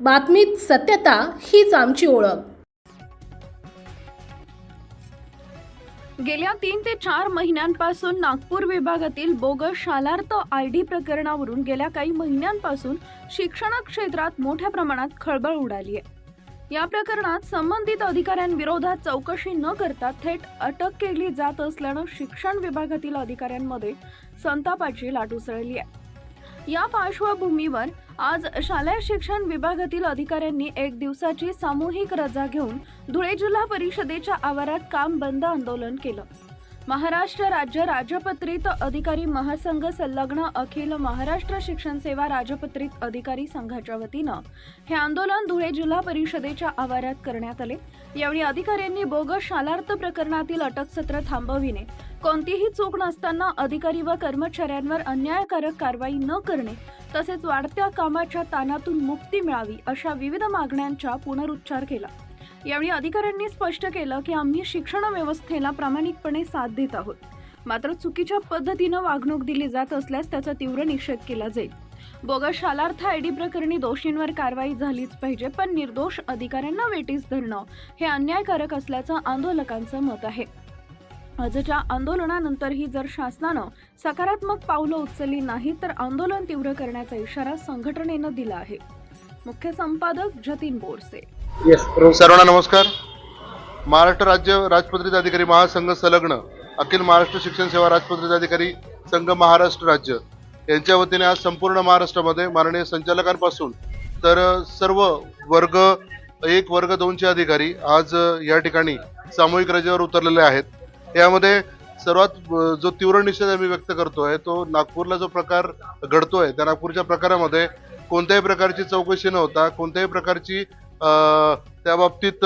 बातमीत सत्यता हीच आमची ओळख. गेल्या तीन ते चार महिन्यांपासून नागपूर विभागातील बोगस शालार्थ आय डी प्रकरणावरून गेल्या काही महिन्यांपासून शिक्षण क्षेत्रात मोठ्या प्रमाणात खळबळ उडाली आहे. या प्रकरणात संबंधित अधिकाऱ्यांविरोधात चौकशी न करता थेट अटक केली जात असल्यानं शिक्षण विभागातील अधिकाऱ्यांमध्ये संतापाची लाट उसळली आहे. या पार्श्वभूमीवर आज शालेय शिक्षण विभागातील अधिकाऱ्यांनी एक दिवसाची सामूहिक रजा घेऊन धुळे जिल्हा परिषदेच्या आवारात काम बंद आंदोलन केलं. महाराष्ट्र राज्य राजपत्रित अधिकारी महासंघ संलग्न अखिल महाराष्ट्र शिक्षण सेवा राजपत्रित अधिकारी संघाच्या वतीनं हे आंदोलन धुळे जिल्हा परिषदेच्या आवारात करण्यात आले. यावेळी अधिकाऱ्यांनी बोगस शालार्थ प्रकरणातील अटक सत्र थांबविणे कोणतीही चूक नसताना अधिकारी व कर्मचाऱ्यांवर अन्यायकारक कारवाई न करणे तसेच वाढत्या कामाच्या ताणातून मुक्ती मिळावी अशा विविध मागण्यांचा पुनरुच्चार केला. यावेळी अधिकाऱ्यांनी स्पष्ट केलं की आम्ही शिक्षण व्यवस्थेला प्रामाणिकपणे साथ देत आहोत. मात्र चुकीच्या पद्धतीनं वागणूक दिली जात असल्यास त्याचा तीव्र निषेध केला जाईल. बोगस शालार्थ आयडी प्रकरणी दोषींवर कारवाई झालीच पाहिजे पण निर्दोष अधिकाऱ्यांना वेटीस धरणं हे अन्यायकारक असल्याचं आंदोलकांचं मत आहे. आजच्या आंदोलनानंतरही जर शासनानं सकारात्मक पावलं उचलली नाही तर आंदोलन तीव्र करण्याचा इशारा संघटनेनं दिला आहे. मुख्य संपादक जतीन बोरसे सर्वांना नमस्कार. महाराष्ट्र राज्य राजपत्रित अधिकारी महासंघ संलग्न अखिल महाराष्ट्र शिक्षण सेवा राजपत्रित अधिकारी संघ महाराष्ट्र राज्य यांच्या वतीने आज संपूर्ण महाराष्ट्रामध्ये माननीय संचालकांपासून तर सर्व वर्ग एक वर्ग दोनचे अधिकारी आज या ठिकाणी सामूहिक रजेवर उतरलेले आहेत. यामध्ये सर्वात जो तीव्र निषेध आम्ही व्यक्त करतो आहे तो नागपूरला जो प्रकार घडतोय त्या नागपूरच्या प्रकारामध्ये कोणत्याही प्रकारची चौकशी न होता कोणत्याही प्रकारची त्या बाबतीत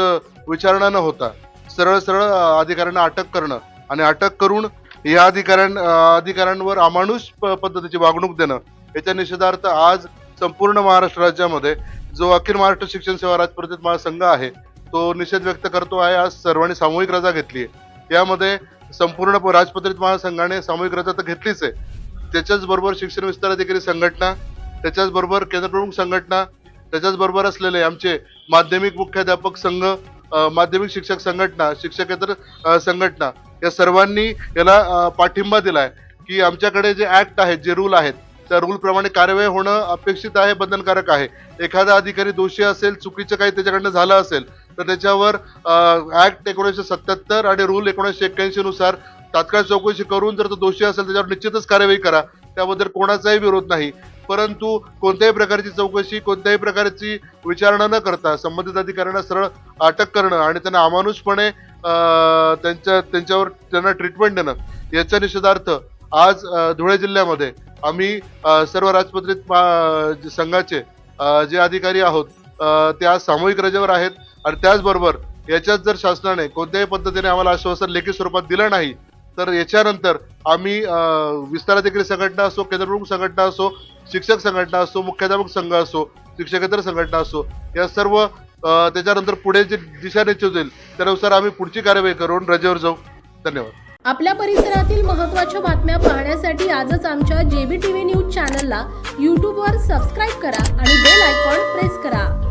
विचारणा न होता सरळ सरळ अधिकाऱ्यांना अटक करणं आणि अटक करून या अधिकाऱ्यां अधिकाऱ्यांवर अमानुष प- पद्धतीची वागणूक देणं याच्या निषेधार्थ आज संपूर्ण महाराष्ट्र राज्यामध्ये जो अखिल महाराष्ट्र शिक्षण सेवा राजपत्रित महासंघ आहे तो निषेध व्यक्त करतो आहे. आज सर्वांनी सामूहिक रजा घेतली आहे. यामध्ये संपूर्ण प- राजपत्रित महासंघाने सामूहिक रजा तर घेतलीच आहे. त्याच्याच बरोबर शिक्षण विस्तार अधिकारी संघटना त्याच्याच बरोबर केंद्रप्रमुख संघटना त्याच्याच बरोबर असलेले आमचे माध्यमिक मुख्याध्यापक संघ माध्यमिक शिक्षक संघटना शिक्षकेतर संघटना या सर्वांनी याला पाठिंबा दिलाय की आमच्याकडे जे ऍक्ट आहेत जे रूल आहेत त्या रूलप्रमाणे कार्यवाही होणं अपेक्षित आहे बंधनकारक आहे. एखादा अधिकारी दोषी असेल चुकीचं काही त्याच्याकडनं झालं असेल तर त्याच्यावर ऍक्ट एकोणीसशे सत्याहत्तर आणि रूल एकोणीसशे एक्क्याऐंशी नुसार तात्काळ चौकशी करून जर तो दोषी असेल त्याच्यावर निश्चितच कार्यवाही करा. त्याबद्दल कोणाचाही विरोध नाही. परंतु कोणत्याही प्रकारची चौकशी कोणत्याही प्रकारची विचारणा न करता संबंधित अधिकाऱ्यांना सरळ अटक करणं आणि त्यांना अमानुषपणे त्यांच्या त्यांच्यावर त्यांना ट्रीटमेंट देणं याच्या निषेधार्थ आज धुळे जिल्ह्यामध्ये आम्ही सर्व राजपत्रित संघाचे जे अधिकारी आहोत ते आज सामूहिक रजेवर आहेत आणि त्याचबरोबर याच्यात जर शासनाने कोणत्याही पद्धतीने आम्हाला आश्वासन लेखी स्वरूपात दिलं नाही तर याच्यानंतर आम्ही विस्ताराधिकारी संघटना असो केंद्रप्रमुख संघटना असो शिक्षक संघटना असो मुख्याध्यापक संघ असो शिक्षकेतर संघटना असो या सर्व त्याच्यानंतर पुढे जे दिशानिश्चित होईल त्यानुसार आम्ही पुढची कार्यवाही करून रजेवर जाऊ. धन्यवाद. आपल्या परिसरातील महत्त्वाच्या बातम्या पाहण्यासाठी आजच आमच्या जेबी टीव्ही न्यूज चॅनलला यूट्यूबवर सबस्क्राईब करा आणि बेल आयकॉन प्रेस करा.